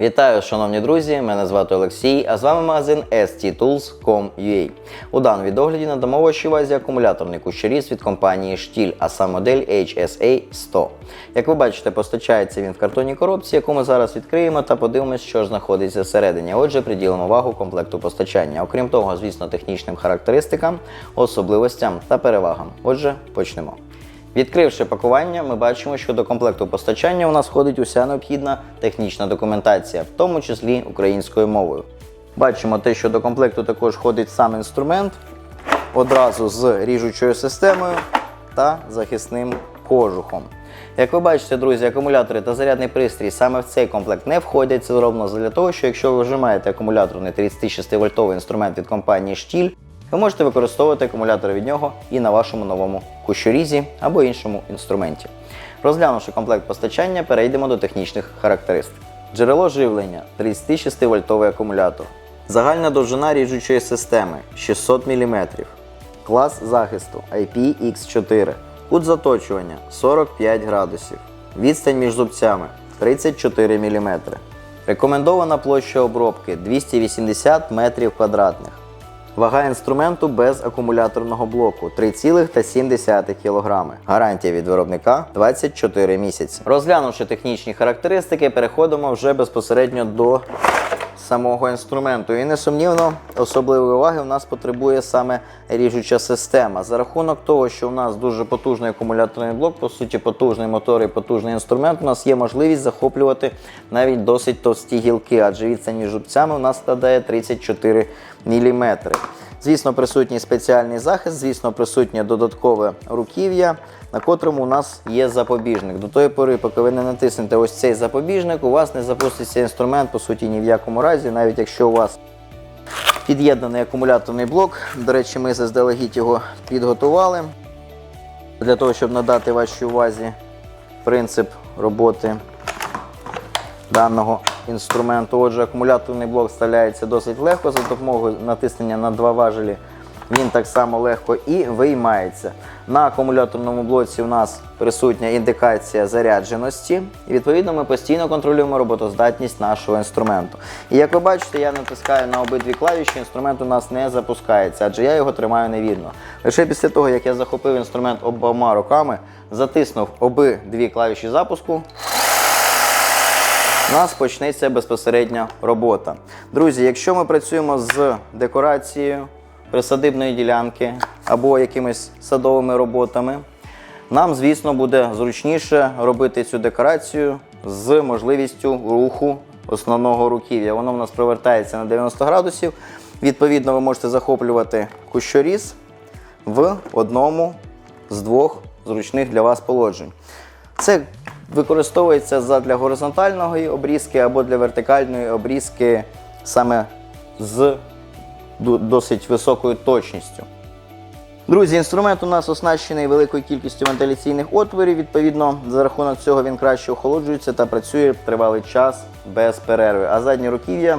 Вітаю, шановні друзі! Мене звати Олексій, а з вами магазин sttools.com.ua. У даному відогляді надамо вашій увазі акумуляторний кущеріз від компанії Штіль, а саме модель HSA 100. Як ви бачите, постачається він в картонній коробці, яку ми зараз відкриємо та подивимось, що ж знаходиться всередині. Отже, приділимо увагу комплекту постачання. Окрім того, звісно, технічним характеристикам, особливостям та перевагам. Отже, почнемо. Відкривши пакування, ми бачимо, що до комплекту постачання у нас входить уся необхідна технічна документація, в тому числі українською мовою. Бачимо те, що до комплекту також входить сам інструмент одразу з ріжучою системою та захисним кожухом. Як ви бачите, друзі, акумулятори та зарядний пристрій саме в цей комплект не входять. Це зроблено для того, що якщо ви вже маєте акумуляторний 36 вольтовий інструмент від компанії Штіль, ви можете використовувати акумулятори від нього і на вашому новому кущорізі або іншому інструменті. Розглянувши комплект постачання, перейдемо до технічних характеристик. Джерело живлення 36 вольтовий акумулятор. Загальна довжина ріжучої системи 600 мм. Клас захисту IPX4. Кут заточування 45 градусів. Відстань між зубцями 34 мм. Рекомендована площа обробки 280 метрів квадратних. Вага інструменту без акумуляторного блоку 3,7 кг. Гарантія від виробника 24 місяці. Розглянувши технічні характеристики, переходимо вже безпосередньо до самого інструменту. І несумнівно, особливої уваги у нас потребує саме ріжуча система. За рахунок того, що у нас дуже потужний акумуляторний блок, по суті, потужний мотор і потужний інструмент, у нас є можливість захоплювати навіть досить товсті гілки, адже відстань між зубцями у нас складає 34 мм. Звісно, присутній спеціальний захист, звісно, присутнє додаткове руків'я, на котрому у нас є запобіжник. До тої пори, поки ви не натиснете ось цей запобіжник, у вас не запуститься інструмент, по суті, ні в якому разі, навіть якщо у вас під'єднаний акумуляторний блок. До речі, ми заздалегідь його підготували для того, щоб надати вашій увазі принцип роботи даного інструменту. Отже, акумуляторний блок вставляється досить легко за допомогою натиснення на два важелі. Він так само легко і виймається. На акумуляторному блоці у нас присутня індикація зарядженості, і відповідно ми постійно контролюємо роботоздатність нашого інструменту. І як ви бачите, я натискаю на обидві клавіші, інструмент у нас не запускається, адже я його тримаю невільно. Лише після того, як я захопив інструмент обома руками, затиснув обидві клавіші запуску, у нас почнеться безпосередня робота. Друзі, якщо ми працюємо з декорацією присадибної ділянки або якимись садовими роботами, нам, звісно, буде зручніше робити цю декорацію з можливістю руху основного руків'я. Воно в нас провертається на 90 градусів. Відповідно, ви можете захоплювати кущоріз в одному з двох зручних для вас положень. Це використовується задля горизонтальної обрізки або для вертикальної обрізки саме з досить високою точністю. Друзі, інструмент у нас оснащений великою кількістю вентиляційних отворів. Відповідно, за рахунок цього він краще охолоджується та працює тривалий час без перерви. А заднє руків'я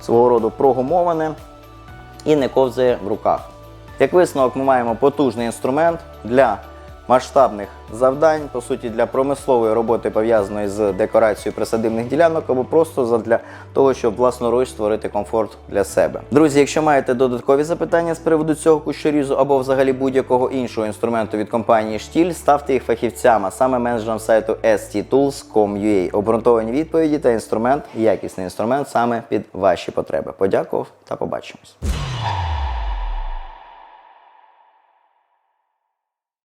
свого роду прогумоване і не ковзає в руках. Як висновок, ми маємо потужний інструмент для масштабних завдань, по суті, для промислової роботи, пов'язаної з декорацією присадибних ділянок, або просто для того, щоб власноруч створити комфорт для себе. Друзі, якщо маєте додаткові запитання з приводу цього кущорізу або взагалі будь-якого іншого інструменту від компанії Штіль, ставте їх фахівцям, а саме менеджерам сайту sttools.com.ua. Обґрунтовані відповіді та інструмент, якісний інструмент саме під ваші потреби. Подякував та побачимось.